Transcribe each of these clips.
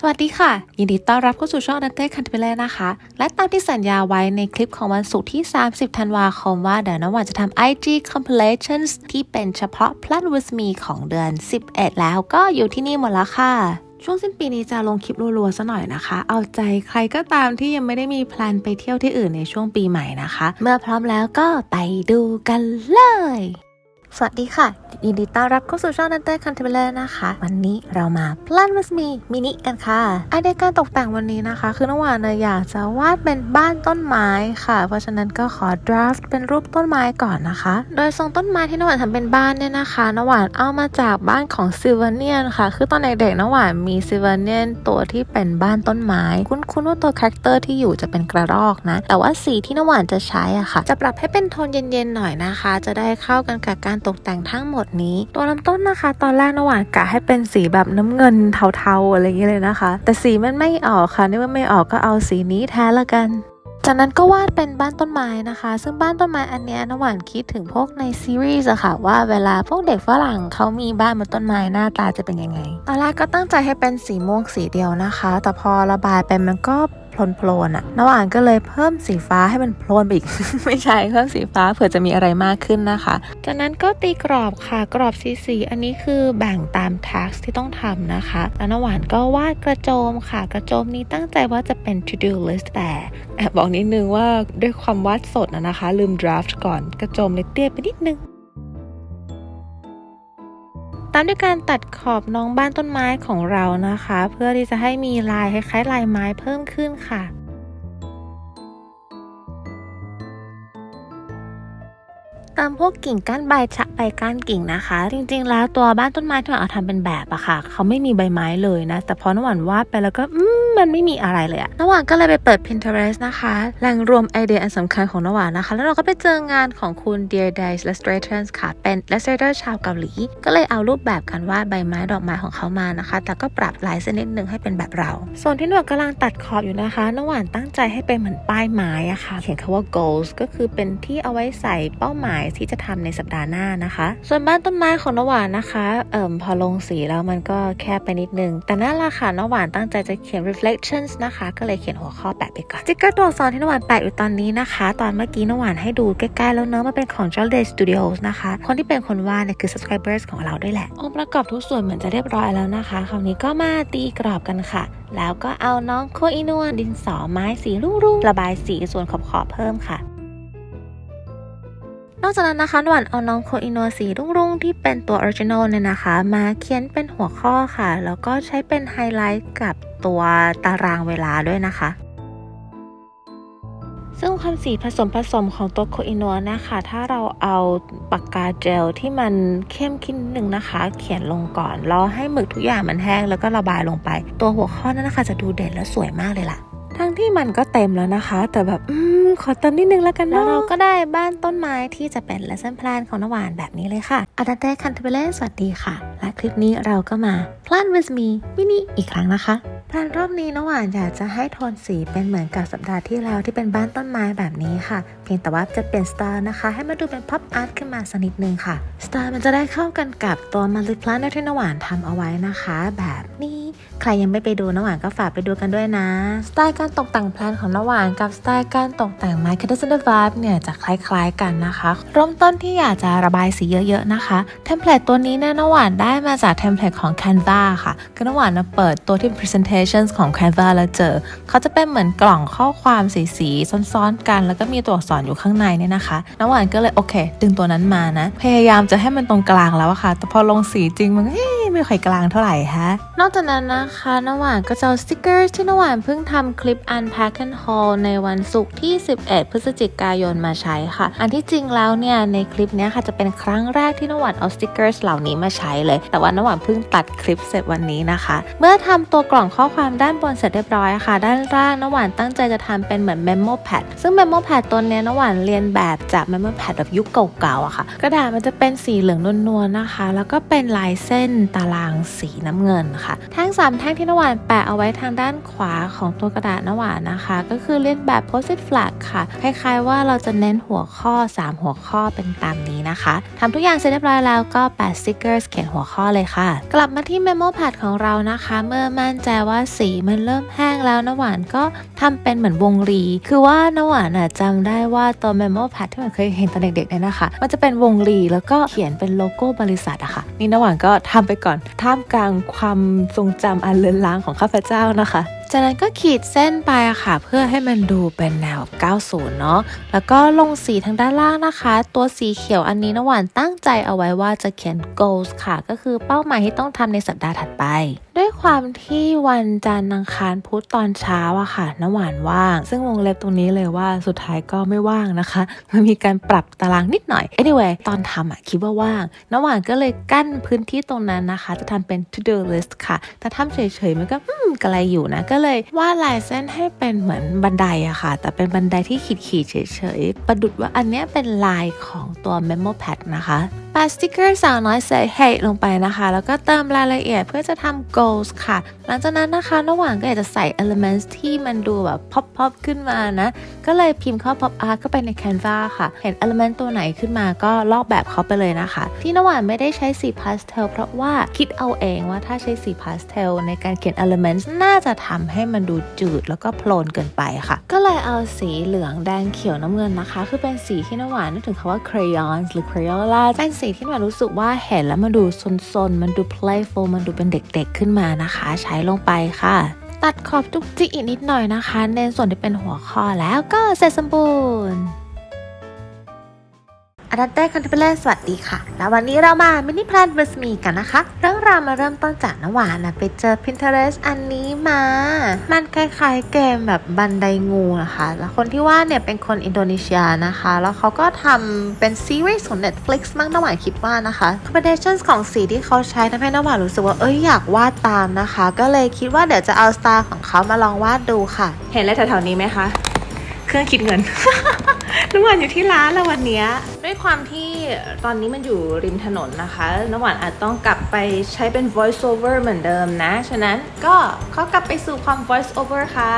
สวัสดีค่ะ ยินดีต้อนรับเข้าสู่ช่องนันเต้คันเทเบเลนะคะ และตามที่สัญญาไว้ในคลิปของวันศุกร์ที่ 30 ธันวาคมว่าเดี๋ยวน้ำหวานจะทำ IG compilations ที่เป็นเฉพาะ Plan with me ของเดือน 11 แล้วก็อยู่ที่นี่หมดแล้วค่ะช่วงสิ้นปีนี้จะลงคลิปรัวๆซะหน่อยนะคะ เอาใจใครก็ตามที่ยังไม่ได้มีแพลนไปเที่ยวที่อื่นในช่วงปีใหม่นะคะ เมื่อพร้อมแล้วก็ไปดูกันเลย สวัสดีค่ะยินดีต้อนรับเข้าสู่ช่องนันเต้คันเทเบลนะคะ วันนี้เรามา Plan with me มินิกันค่ะไอเดียการตกแต่งวันนี้นะคะ คือน้องวานอยากจะวาดเป็นบ้านต้นไม้ค่ะ เพราะฉะนั้นก็ขอ draft เป็นรูปต้นไม้ก่อนนะคะ โดยทรงต้นไม้ที่น้องวานทำเป็นบ้านเนี่ยนะคะน้องวานเอามาจากบ้านของซิลเวเนียนค่ะ คือตอนเด็กๆน้องวานมีซิลเวเนียนตัวที่เป็นบ้านต้นไม้ คุ้นๆว่าตัวคาแรคเตอร์ที่อยู่จะเป็นกระรอกนะ แต่ว่าสีที่น้องวานจะใช้อะค่ะ จะปรับให้เป็นโทนเย็นๆหน่อยนะคะ จะได้เข้ากันกับการตกแต่งทั้งหมดนี้ ตัวลำต้นนะคะ ตอนแรกนหวานกะให้เป็นสีแบบน้ำเงินเทาๆอะไรอย่างเงี้ยเลยนะคะ แต่สีมันไม่ออกค่ะนี่ว่าไม่ออกก็เอาสีนี้แทนละกันจากนั้นก็วาดเป็นบ้านต้นไม้นะคะ ซึ่งบ้านต้นไม้อันนี้นหวานคิดถึงพวกในซีรีส์อะค่ะว่าเวลาพวกเด็กฝรั่งเขามีบ้านบนต้นไม้หน้าตาจะเป็นยังไงตอนแรกก็ตั้งใจให้เป็นสีม่วงสีเดียวนะคะ แต่พอระบายไปมันก็ โพลนอะน้ำหวานก็เลยเพิ่มสีฟ้าให้มันโพลนไปอีก ไม่ใช่เพิ่มสีฟ้าเผื่อจะมีอะไรมากขึ้นนะคะ จากนั้นก็ตีกรอบค่ะกรอบสีสีอันนี้คือแบ่งตาม task ที่ต้องทำนะคะแล้วน้ำหวานก็วาดกระโจมค่ะ กระโจมนี้ตั้งใจว่าจะเป็น to do list แต่แอบบอกนิดนึงว่าด้วยความวาดสดนะคะ ลืม draft ก่อนกระโจมเลยเตี้ยไปนิดนึงามด้วยการตัดขอบน้องบ้านต้นไม้ของเรานะคะ เพื่อที่จะให้มีลายคล้ายๆลายไม้เพิ่มขึ้นค่ะ ตามพวกกิ่งก้านใบชะใบก้านกิ่งนะคะ จริงๆ แล้วตัวบ้านต้นไม้ที่เราเอาทำเป็นแบบอะค่ะ เขาไม่มีใบไม้เลยนะ แต่พอน้ำหวานวาดไปแล้วก็อืมมันไม่มีอะไรเลยอะน้ำหวานก็เลยไปเปิด Pinterest นะคะ แหล่งรวมไอเดียอันสำคัญของน้ำหวานนะคะ แล้วเราก็ไปเจองานของคุณ Dear Days Illustrators ค่ะเป็น illustrator ชาวเกาหลี ก็เลยเอารูปแบบการวาดใบไม้ดอกไม้ของเขามานะคะ แต่ก็ปรับลายเส้นนิดนึงให้เป็นแบบเรา ส่วนที่หนวดกำลังตัดขอบอยู่นะคะน้ำหวานตั้งใจให้เป็นเหมือนป้ายไม้อะค่ะ เขียนคำว่า goals ก็คือเป็นที่เอาไว้ใส่เป้าหมายที่จะทำในสัปดาห์หน้านะคะ ส่วนบ้านต้นไม้ของน้ำหวานนะคะเอ่มพอลงสีแล้วมันก็แคบไปนิดนึง แต่นั่นแหละค่ะน้ำหวานตั้งใจจะเขียน reflections นะคะ ก็เลยเขียนหัวข้อแปะไปก่อนสติ๊กเกอร์ตัวอักษรที่น้ำหวานแปะอยู่ตอนนี้นะคะ ตอนเมื่อกี้น้ำหวานให้ดูใกล้ๆแล้วเนอะมันเป็นของ j o l Day Studios นะคะ คนที่เป็นคนวาดเนี่ยคือ subscribers ของเราด้วยแหละองค์ประกอบทุกส่วนเหมือนจะเรียบร้อยแล้วนะคะคราวนี้ก็มาตีกรอบกันค่ะ แล้วก็เอาน้องโคอินวดินสอไม้สีรุ่งๆระบายสีส่วนขอบๆเพิ่มค่ะ นอกจากนั้นนะคะหวานเอาน้องโคอินโนสีรุ่งๆ ที่เป็นตัวออริจินอลเนี่ยนะคะ มาเขียนเป็นหัวข้อค่ะ แล้วก็ใช้เป็นไฮไลท์กับตัวตารางเวลาด้วยนะคะ ซึ่งความสีผสมผสมของตัวโคอินโนนะคะ ถ้าเราเอาปากกาเจลที่มันเข้มขึ้นหนึ่งนะคะ เขียนลงก่อนรอให้หมึกทุกอย่างมันแห้งแล้วก็ระบายลงไป ตัวหัวข้อนั้นนะคะ จะดูเด่นและสวยมากเลยล่ะ ทั้งที่มันก็เต็มแล้วนะคะ แต่แบบอืมขอเติมนิดนึงแล้วกันเนาะเราก็ได้บ้านต้นไม้ที่จะเป็น lesson plan ของนวานแบบนี้เลยค่ะอาดาเต้คันเทเบเลสวัสดีค่ะ และคลิปนี้เราก็มา plan with me มินิอีกครั้งนะคะพลานรอบนี้น้องหวานอยากจะให้โทนสีเป็นเหมือนกับสัปดาห์ที่แล้วที่เป็นบ้านต้นไม้แบบนี้ค่ะ พียงแต่ว่าจะเปลี่ยนสไตล์นะคะ ให้มาดูเป็น pop art ขึ้นมาสักนิดนึงค่ะสไตล์มันจะได้เข้ากันกับตัว m a l i p l a n e t ที่นหวานทำเอาไว้นะคะ แบบนี้ใครยังไม่ไปดูนหวานก็ฝากไปดูกันด้วยนะ สไตล์การตกแต่งแพลนของนหวานกับสไตล์การตกแต่ง My c a d e n c Vibe เนี่ยจะคล้ายๆกันนะคะเริ่มต้นที่อยากจะระบายสีเยอะๆนะคะเทมเพลตตัวนี้เนี่ยนหวานได้มาจากเทมเพลตของ Canva ค่ะคือนหวานเปิดตัวที่ presentations ของ Canva แล้วเจอ เขาจะเป็นเหมือนกล่องข้อความสีๆซ้อนๆกัน แล้วก็มีตัวอักษรอยู่ข้างในเนี่ยนะคะน้ำหวานก็เลยโอเค ดึงตัวนั้นมานะ พยายามจะให้มันตรงกลางแล้วอะค่ะ แต่พอลงสีจริงมันเฮ้ ไม่ค่อยกลางเท่าไหร่ฮะ นอกจากนั้นนะคะน้ำหวานก็จะสติกเกอร์ที่น้ำหวานเพิ่งทำคลิป Unpack and Haul ในวันศุกร์ที่ 11 พฤศจิกายนมาใช้ค่ะ อันที่จริงแล้วเนี่ยในคลิปนี้ค่ะจะเป็นครั้งแรกที่น้ำหวานเอาสติกเกอร์เหล่านี้มาใช้เลย แต่ว่าน้ำหวานเพิ่งตัดคลิปเสร็จวันนี้นะคะ เมื่อทำตัวกล่องข้อความด้านบนเสร็จเรียบร้อยค่ะ ด้านล่างน้ำหวานตั้งใจจะทำเป็นเหมือน memo pad ซึ่ง memo pad ตัวเนี้ยน้ำหวานเรียนแบบจาก memo pad แบบยุคเก่าๆอะค่ะ กระดาษมันจะเป็นสีเหลืองนวลๆนะคะ แล้วก็เป็นลายเส้นตารางสีน้ำเงินค่ะ แท่งสามแท่งที่นวานแปะเอาไว้ทางด้านขวาของตัวกระดาษนวานนะคะ ก็คือเล่นแบบ post-it flag ค่ะ คล้าย ๆ ว่าเราจะเน้นหัวข้อ 3 หัวข้อเป็นตามนี้นะคะทำทุกอย่างเสร็จเรียบร้อยแล้วก็แปะสติกเกอร์เขียนหัวข้อเลยค่ะ กลับมาที่ memo pad ของเรานะคะ เมื่อมั่นใจว่าสีมันเริ่มแห้งแล้วนวานก็ทำเป็นเหมือนวงรี คือว่านวานอะจำได้ว่าตัว memo pad ที่มันเคยเห็นตอนเด็กๆเนี่ยนะคะ มันจะเป็นวงรีแล้วก็เขียนเป็นโลโก้บริษัทอะค่ะนี่นวานก็ทำไปก่อนท่ามกลางความทรงจำอันเลือนลางของข้าพเจ้านะคะจากนั้นก็ขีดเส้นไปค่ะ เพื่อให้มันดูเป็นแนว 90 เนาะแล้วก็ลงสีทางด้านล่างนะคะ ตัวสีเขียวอันนี้นหวานตั้งใจเอาไว้ว่าจะเขียน goals ค่ะ ก็คือเป้าหมายที่ต้องทำในสัปดาห์ถัดไป ด้วยความที่วันจันทร์อังคารพุธตอนเช้าอะค่ะนหวานว่าง ซึ่งวงเล็บตรงนี้เลยว่าสุดท้ายก็ไม่ว่างนะคะมันมีการปรับตารางนิดหน่อย anyway ตอนทำอะคิดว่าว่างนหวานก็เลยกั้นพื้นที่ตรงนั้นนะคะ จะทำเป็น to do list ค่ะ แต่ทำเฉยๆมันก็อืมกระไรอยู่นะก็เลยวาดลายเส้นให้เป็นเหมือนบันไดอะค่ะ แต่เป็นบันไดที่ขีดๆเฉยๆ ประดุดว่าอันเนี้ยเป็นลายของตัว memo pad นะคะ ปาสติกเกอร์สาวน้อยใส่ hey ลงไปนะคะ แล้วก็เติมรายละเอียดเพื่อจะทำ goals ค่ะ หลังจากนั้นนะคะ ระหว่างก็อยากจะใส่ elements ที่มันดูแบบ pop pop ขึ้นมานะ ก็เลยพิมพ์เข้า pop art เข้าไปใน Canva ค่ะ เห็น element ตัวไหนขึ้นมาก็ลอกแบบเขาไปเลยนะคะ ที่นหวานไม่ได้ใช้สี pastel เพราะว่าคิดเอาเองว่าถ้าใช้สี pastel ในการเขียน elements น่าจะทำให้มันดูจืดแล้วก็โพลนเกินไปค่ะ ก็เลยเอาสีเหลืองแดงเขียวน้ำเงินนะคะ คือเป็นสีที่นหวานนึกถึงคำว่า crayons หรือ crayola เป็นสีที่หนูรู้สึกว่าเห็นแล้วมันดูซนๆ มันดู playful มันดูเป็นเด็กๆขึ้นมานะคะ ใช้ลงไปค่ะ ตัดขอบจุกจิกอีกนิดหน่อยนะคะเน้นส่วนที่เป็นหัวข้อแล้วก็เสร็จสมบูรณ์ อาดัตเต้คันเทเปเลสวัสดีค่ะ แล้ววันนี้เรามามินิแพลนวิสมีกันนะคะ เรื่องราวมาเริ่มต้นจากน้ำหวานนะไปเจอ Pinterest อันนี้มา มันคล้ายๆเกมแบบบันไดงูนะคะ แล้วคนที่ว่าดเนี่ยเป็นคนอินโดนีเซียนะคะ แล้วเขาก็ทำเป็นซีรีส์ของ Netflix มั้งน้ำหวานคิดว่านะคะ combinations ของสีที่เขาใช้ทำให้น้ำหวานรู้สึกว่าเอ้ยอยากวาดตามนะคะ ก็เลยคิดว่าเดี๋ยวจะเอาสไตล์ของเขามาลองวาดดูค่ะ เห็นอะไรแถวๆนี้ไหมคะ เครื่องคิดเงินน้ำหวานอยู่ที่ร้านแล้ววันนี้ด้วยความที่ตอนนี้มันอยู่ริมถนนนะคะน้ำหวานอาจต้องกลับไปใช้เป็น voice over เหมือนเดิมนะ ฉะนั้นก็เขากลับไปสู่ความ voice over ค่ะ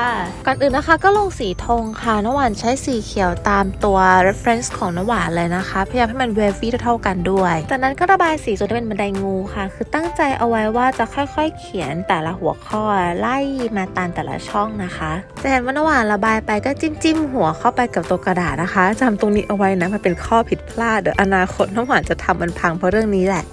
ก่อนอื่นนะคะก็ลงสีธงค่ะน้ำหวานใช้สีเขียวตามตัว reference ของน้ำหวานเลยนะคะ พยายามให้มัน wavy เท่ากันด้วย จากนั้นก็ระบายสีจนเป็นบันไดงูค่ะ คือตั้งใจเอาไว้ว่าจะค่อยๆ เขียนแต่ละหัวข้อไล่มาตามแต่ละช่องนะคะ จะเห็นว่าน้ำหวานระบายไปก็จิ้มจิ้มหัวเข้าไปกับตัวกระดาษนะคะจำตรงนี้เอาไว้นะมันเป็นข้อผิดพลาดเดี๋ยวอนาคตน้งหวานจะทำมันพังเพราะเรื่องนี้แหละ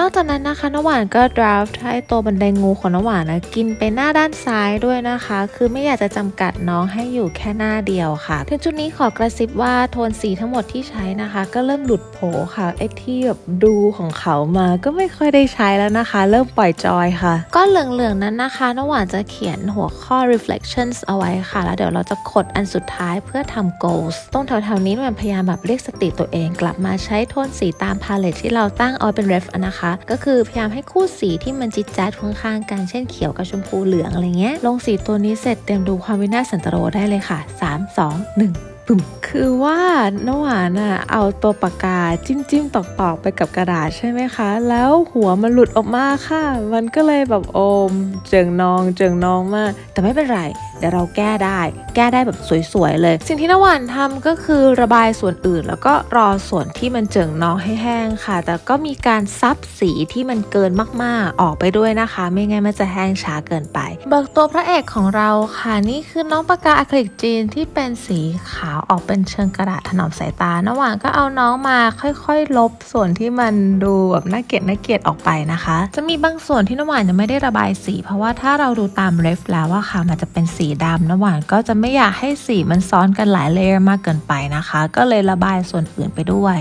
นอกจากนั้นนะคะน้ำหวานก็ draft ให้ตัวบันไดงูของน้ำหวานนะกินไปหน้าด้านซ้ายด้วยนะคะ คือไม่อยากจะจำกัดน้องให้อยู่แค่หน้าเดียวค่ะ ถึงจุดนี้ขอกระซิบว่าโทนสีทั้งหมดที่ใช้นะคะ ก็เริ่มหลุดโผค่ะไอ้ที่แบบดูของเขามาก็ไม่ค่อยได้ใช้แล้วนะคะ เริ่มปล่อยจอยค่ะ ก็เหลืองๆนั้นนะคะน้ำหวานจะเขียนหัวข้อ reflections เอาไว้ค่ะ แล้วเดี๋ยวเราจะขดอันสุดท้ายเพื่อทำ goals ตรงแถวๆนี้มันพยายามแบบเรียกสติตัวเอง กลับมาใช้โทนสีตามพาเลตที่เราตั้งเอาเป็น ref นะคะก็คือพยายามให้คู่สีที่มันจิดจ๊าดข้างๆกันเช่นเขียวกับชมพูเหลืองอะไรเงี้ย ลงสีตัวนี้เสร็จเตรียมดูความวินาศสันตโรได้เลยค่ะ 3 2 1ปุ่มคือว่าน้ำหวานอะเอาตัวปากกาจิ้มจิ้มตอกตอกๆไปกับกระดาษใช่ไหมคะ แล้วหัวมันหลุดออกมาค่ะ มันก็เลยแบบโอม เจิงนอง เจิงนองมาก แต่ไม่เป็นไรเดี๋ยวเราแก้ได้ แก้ได้แบบสวยๆเลย สิ่งที่นวานทำก็คือระบายส่วนอื่น แล้วก็รอส่วนที่มันเจิ่งนองให้แห้งค่ะ แต่ก็มีการซับสีที่มันเกินมากๆออกไปด้วยนะคะ ไม่งั้นมันจะแห้งช้าเกินไป เบิกตัวพระเอกของเราค่ะนี่คือน้องปากกาอะคริลิกจีนที่เป็นสีขาวออกเป็นเชิงกระดาษถนอมสายตานวานก็เอาน้องมาค่อยๆ ลบส่วนที่มันดูแบบน่าเกลียดน่าเกลียดออกไปนะคะ จะมีบางส่วนที่นวานยังไม่ได้ระบายสี เพราะว่าถ้าเราดูตามเรฟแล้วอะค่ะมันจะเป็นสีดำน้ำหวานก็จะไม่อยากให้สีมันซ้อนกันหลายเลเยอร์มากเกินไปนะคะ ก็เลยระบายส่วนอื่นไปด้วย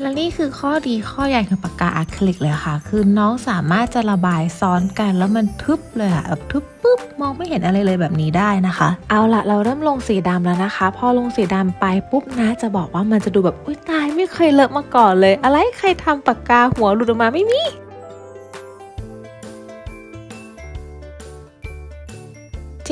และนี่คือข้อดีข้อใหญ่ของปากกาอะคริลิกเลยค่ะ คือน้องสามารถจะระบายซ้อนกันแล้วมันทึบเลยอะแบบทึบปุ๊บมองไม่เห็นอะไรเลยแบบนี้ได้นะคะ เอาละเราเริ่มลงสีดำแล้วนะคะ พอลงสีดำไปปุ๊บนะ จะบอกว่ามันจะดูแบบอุ้ยตายไม่เคยเลอะมาก่อนเลย อะไรใครทำปากกาหัวหลุดออกมาไม่มี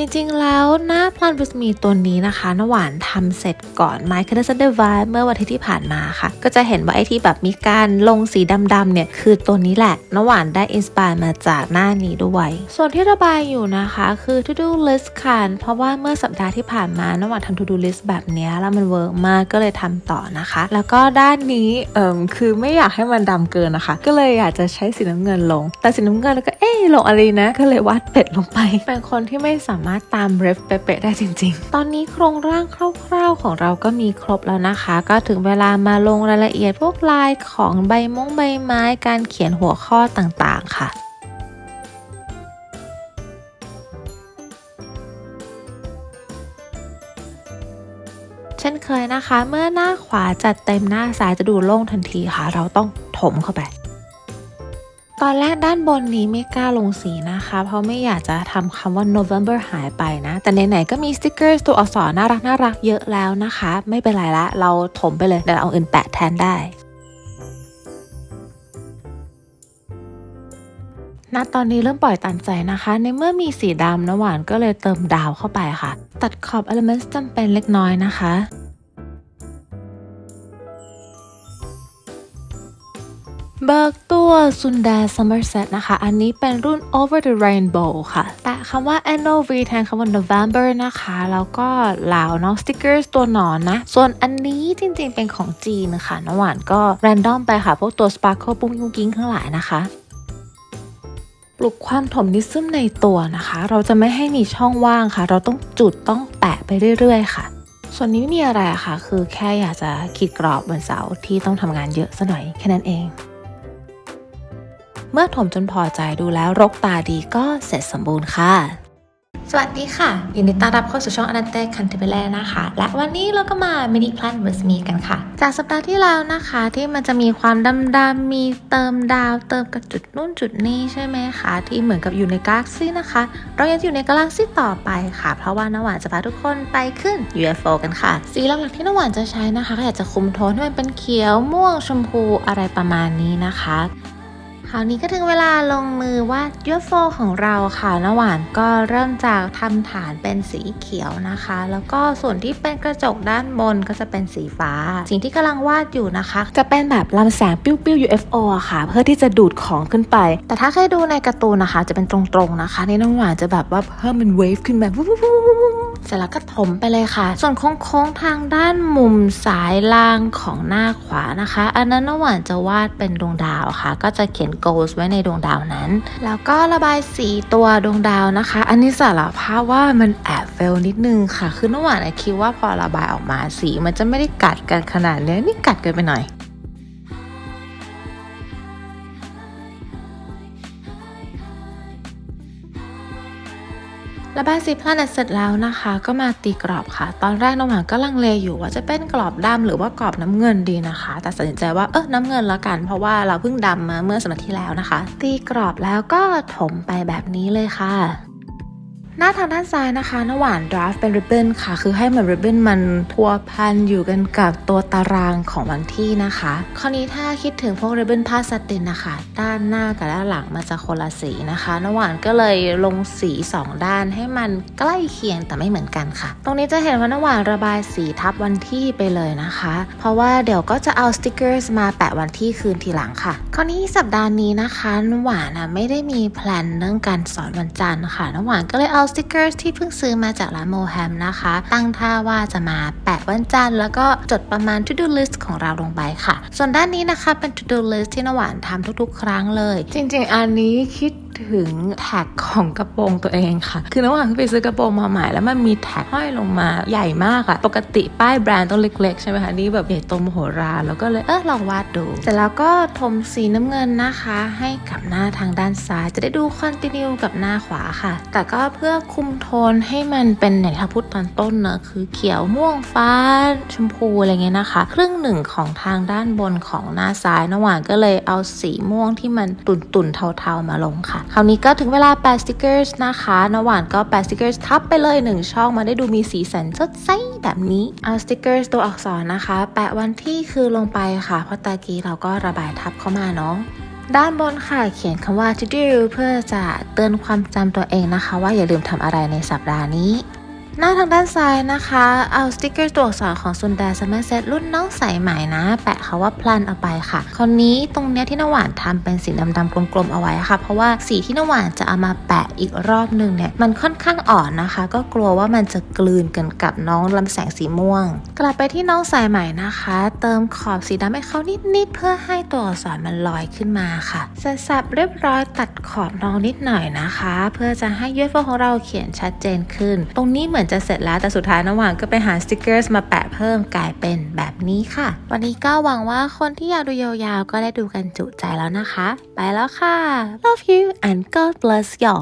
จริงๆ แล้วหน้า Plant with Me ตัวนี้นะคะน้ำหวานทำเสร็จก่อน My c o n d e n s a t e Vibe เมื่อวันที่ที่ผ่านมาค่ะ ก็จะเห็นว่าไอที่แบบมีการลงสีดำๆเนี่ย คือตัวนี้แหละน้ำหวานได้อินสปายมาจากหน้านี้ด้วย ส่วนที่ระบายอยู่นะคะคือ To Do List ค่ะเพราะว่าเมื่อสัปดาห์ที่ผ่านมาน้ำหวานทำ To Do List แบบนี้แล้วมันเวิร์กมากก็เลยทำต่อนะคะ แล้วก็ด้านนี้เอิมคือไม่อยากให้มันดำเกินนะคะ ก็เลยอยากจะใช้สีน้ำเงินลง แต่สีน้ำเงินแล้วก็เอ๊ะลงอะไรนะก็เลยวาดเป็ดลงไปเป็นคนที่ไม่สามารถตามเรฟเป๊ะๆได้จริง ๆ ตอนนี้โครงร่างคร่าวๆของเราก็มีครบแล้วนะคะ ก็ถึงเวลามาลงรายละเอียดพวกลายของใบมงใบไม้ การเขียนหัวข้อต่างๆค่ะเช่นเคยนะคะ เมื่อหน้าขวาจัดเต็มหน้าซ้ายจะดูโล่งทันทีค่ะ เราต้องถมเข้าไป ตอนแรกด้านบนนี้ไม่กล้าลงสีนะคะ เพราะไม่อยากจะทำคำว่า November หายไปนะ แต่ไหนๆก็มีสติกเกอร์ตัวอักษรน่ารักน่ารักเยอะแล้วนะคะ ไม่เป็นไรละ เราถมไปเลยเดี๋ยวเอาอื่นแปะแทนได้ณตอนนี้เริ่มปล่อยตามใจนะคะ ในเมื่อมีสีดำนะหวานก็เลยเติมดาวเข้าไปค่ะ ตัดขอบ Elements จำเป็นเล็กน้อยนะคะ เบิกตัวซุนดา Somerset นะคะ อันนี้เป็นรุ่น Over the Rainbow ค่ะแปะคำว่า NOV แทนคำว่า November นะคะ แล้วก็ลาวเนาะสติกเกอร์ตัวหนอนนะ ส่วนอันนี้จริงๆเป็นของจีนนะคะน้ำหวานก็ random ไปค่ะ พวกตัว Sparkle ปุ้งยุ้งกิ้งข้งหลายนะคะปลุกความถมนิซึมในตัวนะคะ เราจะไม่ให้มีช่องว่างค่ะ เราต้องจุดต้องแปะไปเรื่อยๆค่ะ ส่วนนี้ไม่มีอะไรค่ะ คือแค่อยากจะขีดกรอบบนเสาที่ต้องทำงานเยอะซะหน่อยแค่นั้นเอง เมื่อถมจนพอใจดูแล้วรกตาดีก็เสร็จสมบูรณ์ค่ะ สวัสดีค่ะ ยินดีต้อนรับเข้าสู่ช่องอนันเต้คันเทเบเล่นะคะ และวันนี้เราก็มามินิพลันเวสมีกันค่ะ จากสัปดาห์ที่แล้วนะคะ ที่มันจะมีความดำๆมีเติมดาว เติมกับจุดนู่นจุดนี้ใช่ไหมคะ ที่เหมือนกับอยู่ในกาแล็กซี่นะคะ เรายังอยู่ในกาแล็กซี่ต่อไปค่ะ เพราะว่าน้ำหวานจะพาทุกคนไปขึ้น UFO กันค่ะ สีหลักๆที่น้ำหวานจะใช้นะคะก็อยากจะคุมโทนให้มันเป็นเขียวม่วงชมพูอะไรประมาณนี้นะคะ คราวนี้ก็ถึงเวลาลงมือวาด UFO ของเราค่ะน้ำหวานก็เริ่มจากทำฐานเป็นสีเขียวนะคะ แล้วก็ส่วนที่เป็นกระจกด้านบนก็จะเป็นสีฟ้า สิ่งที่กำลังวาดอยู่นะคะ จะเป็นแบบลำแสงปิ้วๆ UFO อะค่ะ เพื่อที่จะดูดของขึ้นไป แต่ถ้าเคยดูในการ์ตูนนะคะ จะเป็นตรงๆนะคะ นี่น้ำหวานจะแบบว่าเพิ่มเป็นเวฟขึ้นแบบวุ้บๆๆๆ เสร็จแล้วก็ถมไปเลยค่ะ ส่วนโค้งๆทางด้านมุมสายล่างของหน้าขวานะคะ อันนั้นน้หวานจะวาดเป็นดวงดาวค่ะ ก็จะเขียน goals ไว้ในดวงดาวนั้น แล้วก็ระบายสีตัวดวงดาวนะคะ อันนี้สารภาพว่ามันแอบเฟลนิดนึงค่ะ คือน้ำหวานคิดว่าพอระบายออกมาสี มันจะไม่ได้กัดกันขนาดนี้นี่กัดกันไปหน่อย ระบายสีพลาเน็ตเสร็จแล้วนะคะ ก็มาตีกรอบค่ะ ตอนแรกน้องหมาก็ลังเลอยู่ว่าจะเป็นกรอบดำหรือว่ากรอบน้ำเงินดีนะคะ แต่ตัดสินใจว่าเออน้ำเงินแล้วกัน เพราะว่าเราเพิ่งดำมาเมื่อสัปดาห์ที่แล้วนะคะ ตีกรอบแล้วก็ถมไปแบบนี้เลยค่ะ หน้าทางด้านซ้ายนะคะน้ำหวานดราฟเป็นริบบิ้นค่ะ คือให้เหมือนริบบิ้นมันพัวพันอยู่กันกับตัวตารางของวันที่นะคะ คราวนี้ถ้าคิดถึงพวกริบบิ้นผ้าสตินนะคะ ด้านหน้ากับด้านหลังมันจะคนละสีนะคะน้ำหวานก็เลยลงสี 2 ด้านให้มันใกล้เคียงแต่ไม่เหมือนกันค่ะ ตรงนี้จะเห็นว่าน้ำหวานระบายสีทับวันที่ไปเลยนะคะ เพราะว่าเดี๋ยวก็จะเอาสติกเกอร์มาแปะวันที่คืนทีหลังค่ะ คราวนี้สัปดาห์นี้นะคะน้ำหวานะไม่ได้มีแพลนเรื่องการสอนวันจันทร์ค่ะน้ำหวานก็เลยเอาสติกเกอร์ที่เพิ่งซื้อมาจากร้านโมแฮมนะคะ ตั้งท่าว่าจะมาแปะวันจันทร์แล้วก็จดประมาณ to do list ของเราลงไปค่ะ ส่วนด้านนี้นะคะเป็น to do list ที่นหวานทำทุกๆ ครั้งเลย จริงๆ อันนี้คิด ถึงแท็กของกระโปรงตัวเองค่ะ คือระหว่างที่ไปซื้อกระโปรงมาใหม่แล้วมันมีแท็กห้อยลงมาใหญ่มากอะปกติป้ายแบรนด์ต้องเล็กๆใช่ไหมคะนี่แบบใหญ่โตมโหฬารแล้วก็เลยเออลองวาดดูเสร็จแล้วก็ถมสีน้ำเงินนะคะ ให้กับหน้าทางด้านซ้าย จะได้ดูคอนติเนียกับหน้าขวาค่ะ แต่ก็เพื่อคุมโทนให้มันเป็นอย่างที่พูดตอนต้นเนอะคือเขียวม่วงฟ้าชมพูอะไรเงี้ยนะคะ ครึ่งหนึ่งของทางด้านบนของหน้าซ้ายน้ำหวานก็เลยเอาสีม่วงที่มันตุ่นๆเทาๆมาลงค่ะคราวนี้ก็ถึงเวลาแปะสติกเกอร์นะคะน้ำหวานก็แปะสติกเกอร์ทับไปเลยหนึ่งช่องมาได้ดูมีสีสันสดใสแบบนี้ เอาสติกเกอร์ตัวอักษรนะคะ แปะวันที่คือลงไปค่ะ เพราะตะกี้เราก็ระบายทับเข้ามาเนาะด้านบนค่ะเขียนคำว่า to do เพื่อจะเตือนความจำตัวเองนะคะ ว่าอย่าลืมทำอะไรในสัปดาห์นี้ หน้าทางด้านซ้ายนะคะ เอาสติกเกอร์ตัวอักษรของซุนดาซัมเมอร์เซตรุ่นน้องใสใหม่นะ แปะคาว่าพลันเอาไปค่ะ คราวนี้ตรงเนี้ยที่น้ำหวานทำเป็นสีดำๆกลมๆเอาไว้ค่ะ เพราะว่าสีที่น้ำหวานจะเอามาแปะอีกรอบหนึ่งเนี่ยมันค่อนข้างอ่อนนะคะ ก็กลัวว่ามันจะกลืนกันกับน้องลำแสงสีม่วง กลับไปที่น้องสายใหม่นะคะ เติมขอบสีดำให้เขานิดๆเพื่อให้ตัวอักษรมันลอยขึ้นมาค่ะเสร็จสับเรียบร้อยตัดขอบน้องนิดหน่อยนะคะ เพื่อจะให้ยูเอฟของเราเขียนชัดเจนขึ้น ตรงนี้เหมือนจะเสร็จแล้วแต่สุดท้ายน้องหวานก็ไปหาสติกเกอร์มาแปะเพิ่มกลายเป็นแบบนี้ค่ะ วันนี้ก็หวังว่าคนที่อยากดูยาวๆ ก็ได้ดูกันจุใจแล้วนะคะ ไปแล้วค่ะ love you and God bless y'all